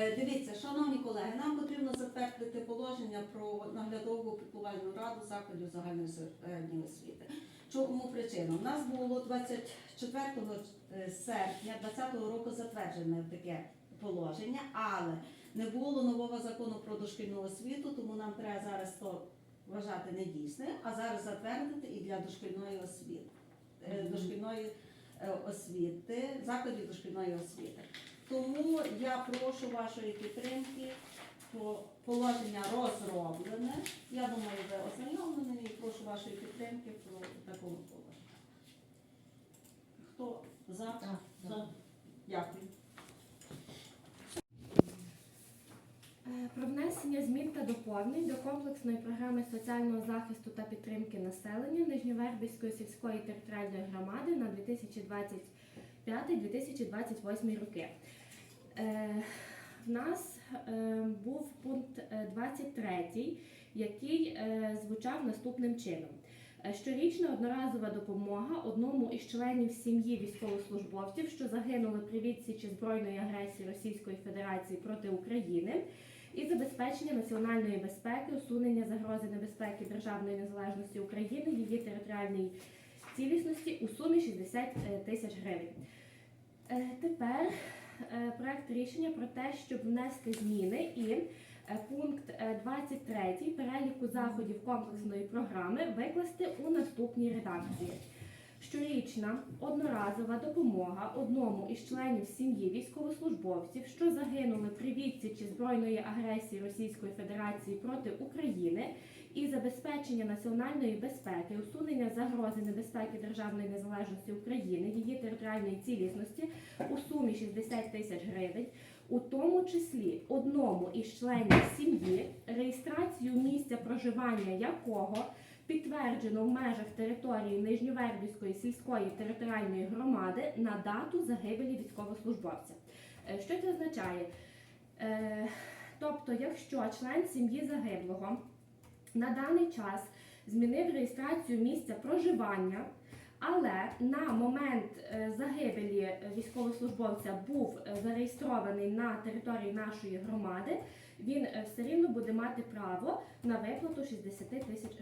Е, Дивіться, шановні колеги, нам потрібно затвердити положення про наглядову піклувальну раду закладів загальної середньої освіти. Чому причина? У нас було 24 серпня 2020 року затверджене таке положення, але не було нового закону про дошкільну освіту, тому нам треба зараз то вважати недійсним, а зараз затвердити і для дошкільної освіти. е, Дошкільної е, освіти, закладів дошкільної освіти. Тому я прошу вашої підтримки. По- Положення розроблене. Я думаю, ви ознайомлені і прошу вашої підтримки про такому положенні. Хто за? За. Дякую. Е, Про внесення змін та доповнень до комплексної програми соціального захисту та підтримки населення Нижньовербівської сільської територіальної громади на 2025-2028 роки. Е, В нас е, був пункт е, 23, який е, звучав наступним чином. Щорічна одноразова допомога одному із членів сім'ї військовослужбовців, що загинули при відсічі збройної агресії Російської Федерації проти України, і забезпечення національної безпеки, усунення загрози небезпеки державної незалежності України, її територіальної цілісності у сумі 60 тисяч гривень. Е, Тепер е, проект рішення про те, щоб внести зміни і е, пункт е, 23 переліку заходів комплексної програми викласти у наступній редакції. Щорічна одноразова допомога одному із членів сім'ї військовослужбовців, що загинули при відсічі збройної агресії Російської Федерації проти України, і забезпечення національної безпеки, усунення загрози небезпеки державної незалежності України, її територіальної цілісності у сумі 60 тисяч гривень, у тому числі одному із членів сім'ї, реєстрацію місця проживання якого підтверджено в межах території Нижньовербівської сільської територіальної громади на дату загибелі військовослужбовця. Е, Що це означає? Е, Тобто, якщо член сім'ї загиблого на даний час змінив реєстрацію місця проживання, але на момент е, загибелі військовослужбовця був зареєстрований на території нашої громади, він все рівно буде мати право на виплату 60 тисяч.